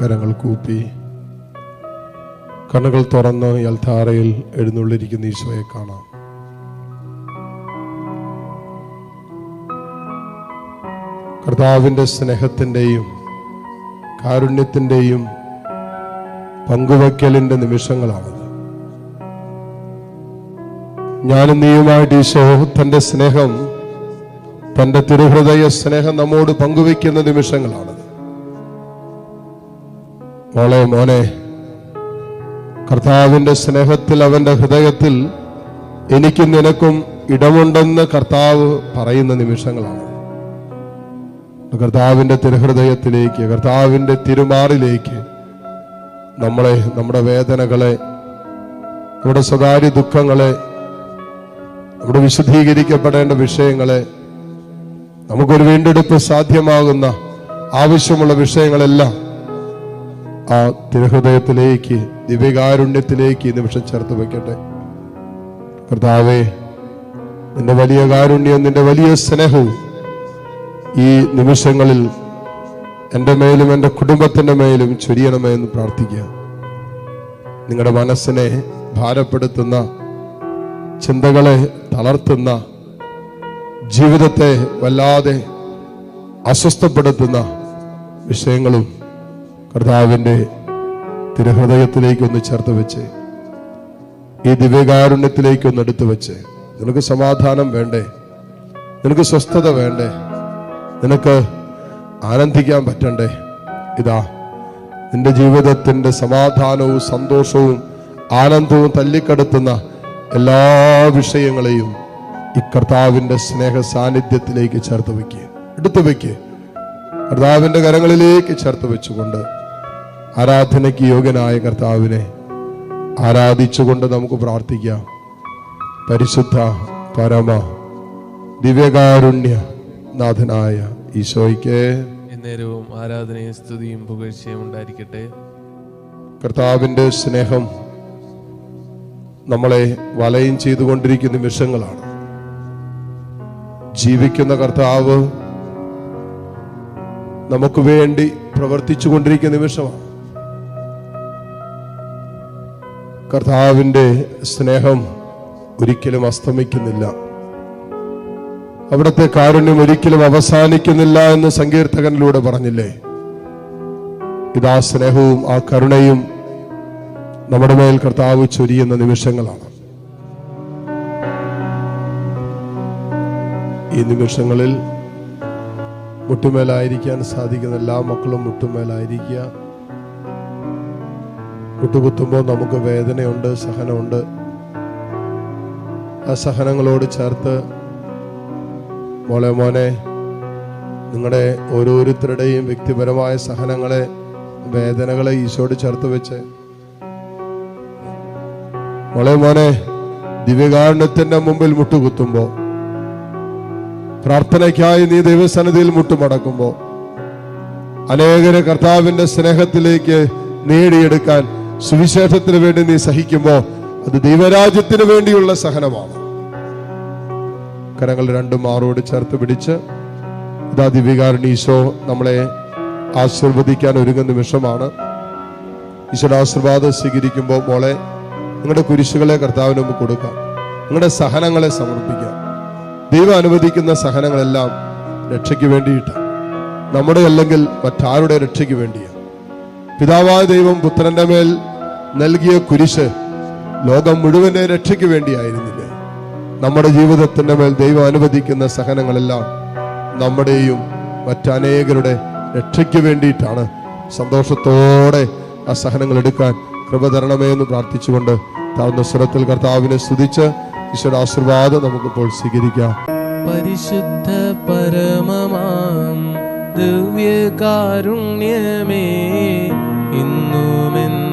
കരങ്ങൾ കൂപ്പി. കണ്ണുകൾ തുറന്ന് ഇയാൾ ധാരയിൽ എഴുന്നള്ളിരിക്കുന്ന ഈശോയെ കാണാം. കർത്താവിന്റെ സ്നേഹത്തിന്റെയും കാരുണ്യത്തിന്റെയും പങ്കുവയ്ക്കലിന്റെ നിമിഷങ്ങളാണത്. ഞാനും നീയുമായിട്ട് ഈശോ തന്റെ സ്നേഹം തന്റെ തിരുഹൃദയ സ്നേഹം നമ്മോട് പങ്കുവയ്ക്കുന്ന നിമിഷങ്ങളാണത്. മോളെ മോനെ കർത്താവിന്റെ സ്നേഹത്തിൽ അവന്റെ ഹൃദയത്തിൽ എനിക്കും നിനക്കും ഇടമുണ്ടെന്ന് കർത്താവ് പറയുന്ന നിമിഷങ്ങളാണ്. കർത്താവിന്റെ തിരുഹൃദയത്തിലേക്ക് കർത്താവിന്റെ തിരുമാറിലേക്ക് നമ്മളെ നമ്മുടെ വേദനകളെ നമ്മുടെ സ്വകാര്യ ദുഃഖങ്ങളെ നമ്മുടെ വിശദീകരിക്കപ്പെടേണ്ട വിഷയങ്ങളെ നമുക്കൊരു വീണ്ടെടുപ്പ് സാധ്യമാകുന്ന ആവശ്യമുള്ള വിഷയങ്ങളെല്ലാം ആ തിരുഹൃദയത്തിലേക്ക് ദിവ്യകാരുണ്യത്തിലേക്ക് നിമിഷം ചേർത്ത് വെക്കട്ടെ കർത്താവേ നിന്റെ വലിയ കാരുണ്യം നിന്റെ വലിയ സ്നേഹവും ഈ നിമിഷങ്ങളിൽ എന്റെ മേലും എന്റെ കുടുംബത്തിന്റെ മേലും ചൊരിയണമേ എന്ന് പ്രാർത്ഥിക്കുക. നിങ്ങളുടെ മനസ്സിനെ ഭാരപ്പെടുത്തുന്ന ചിന്തകളെ തളർത്തുന്ന ജീവിതത്തെ വല്ലാതെ അസ്വസ്ഥപ്പെടുത്തുന്ന വിഷയങ്ങളും കർത്താവിന്റെ തിരഹൃദയത്തിലേക്ക് ഒന്ന് ചേർത്ത് വെച്ച് ഈ ദിവ്യകാരുണ്യത്തിലേക്ക് ഒന്ന് എടുത്തു വെച്ച് നിനക്ക് സമാധാനം വേണ്ടേ? നിനക്ക് സ്വസ്ഥത വേണ്ടേ? നിനക്ക് ആനന്ദിക്കാൻ പറ്റണ്ടേ? ഇതാ നിന്റെ ജീവിതത്തിന്റെ സമാധാനവും സന്തോഷവും ആനന്ദവും തല്ലിക്കടത്തുന്ന എല്ലാ വിഷയങ്ങളെയും ഈ കർത്താവിന്റെ സ്നേഹ സാന്നിധ്യത്തിലേക്ക് ചേർത്ത് വയ്ക്കുക എടുത്തു വെക്കുക കർത്താവിന്റെ കരങ്ങളിലേക്ക് ചേർത്ത് വെച്ചുകൊണ്ട് ആരാധനയ്ക്ക് യോഗ്യനായ കർത്താവിനെ ആരാധിച്ചുകൊണ്ട് നമുക്ക് പ്രാർത്ഥിക്കാം. പരിശുദ്ധ പരമ ദിവ്യകാരുണ്യ നാഥനായ ഈശോയ്ക്ക് എന്നേരവും ആരാധനയും സ്തുതിയും പുകഴ്ചയും ഉണ്ടായിരിക്കട്ടെ. കർത്താവിന്റെ സ്നേഹം നമ്മളെ വലയം ചെയ്തുകൊണ്ടിരിക്കുന്ന നിമിഷങ്ങളാണ്. ജീവിക്കുന്ന കർത്താവ് നമുക്ക് വേണ്ടി പ്രവർത്തിച്ചു കൊണ്ടിരിക്കുന്ന നിമിഷമാണ്. കർത്താവിന്റെ സ്നേഹം ഒരിക്കലും അസ്തമിക്കുന്നില്ല. അവിടുത്തെ കാരുണ്യം ഒരിക്കലും അവസാനിക്കുന്നില്ല എന്ന് സങ്കീർത്തകനിലൂടെ പറഞ്ഞില്ലേ? ഇതാ സ്നേഹവും ആ കരുണയും നമ്മുടെ മേൽ കർത്താവ് ചൊരിയുന്ന നിമിഷങ്ങളാണ്. ഈ നിമിഷങ്ങളിൽ മുട്ടുമേലായിരിക്കാൻ സാധിക്കുന്ന എല്ലാ മക്കളും മുട്ടുമേലായിരിക്കുക. മുട്ടുകുത്തുമ്പോൾ നമുക്ക് വേദനയുണ്ട് സഹനമുണ്ട്. ആ സഹനങ്ങളോട് ചേർത്ത് മോളെ മോനെ നിങ്ങളുടെ ഓരോരുത്തരുടെയും വ്യക്തിപരമായ സഹനങ്ങളെ വേദനകളെ ഈശോട് ചേർത്ത് വെച്ച്. മോളെ മോനെ ദിവ്യകാരുണ്യത്തിന്റെ മുമ്പിൽ മുട്ടുകുത്തുമ്പോ പ്രാർത്ഥനയ്ക്കായി നീ ദൈവസന്നിധിയിൽ മുട്ടുമടക്കുമ്പോൾ അനേകരെ കർത്താവിന്റെ സ്നേഹത്തിലേക്ക് നേടിയെടുക്കാൻ സുവിശേഷത്തിന് വേണ്ടി നീ സഹിക്കുമ്പോ അത് ദൈവരാജ്യത്തിന് വേണ്ടിയുള്ള സഹനമാണ്. കരങ്ങൾ രണ്ടും മാറോട് ചേർത്ത് പിടിച്ച് ഇതാ ദിവികാരൻ ഈശോ നമ്മളെ ആശീർവദിക്കാൻ ഒരുങ്ങുന്ന നിമിഷമാണ്. ഈശോയുടെ ആശീർവാദം സ്വീകരിക്കുമ്പോൾ മോളെ നിങ്ങളുടെ കുരിശുകളെ കർത്താവിന് കൊടുക്കാം. നിങ്ങളുടെ സഹനങ്ങളെ സമർപ്പിക്കാം. ദൈവം അനുവദിക്കുന്ന സഹനങ്ങളെല്ലാം രക്ഷയ്ക്ക് വേണ്ടിയിട്ടാണ് നമ്മുടെ അല്ലെങ്കിൽ മറ്റാരുടെ രക്ഷയ്ക്ക് വേണ്ടിയാണ് പിതാവായ ദൈവം പുത്രന്റെ മേൽ നൽകിയ കുരിശ് ലോകം മുഴുവനെ രക്ഷയ്ക്ക് വേണ്ടിയായിരുന്നില്ല. നമ്മുടെ ജീവിതത്തിന്റെ മേൽ ദൈവം അനുവദിക്കുന്ന സഹനങ്ങളെല്ലാം നമ്മുടെയും മറ്റനേകരുടെ രക്ഷയ്ക്ക് വേണ്ടിയിട്ടാണ്. സന്തോഷത്തോടെ ആ സഹനങ്ങൾ എടുക്കാൻ കൃപ തരണമേ എന്ന് പ്രാർത്ഥിച്ചുകൊണ്ട് താഴ്ന്ന സ്വരത്തിൽ കർത്താവിനെ സ്തുതിച്ച് ഈശ്വര ആശീർവാദം നമുക്കിപ്പോൾ സ്വീകരിക്കാം. പരിശുദ്ധ പരമമാം ദിവ്യകാരുണ്യമേ ഇന്നുമെന്നും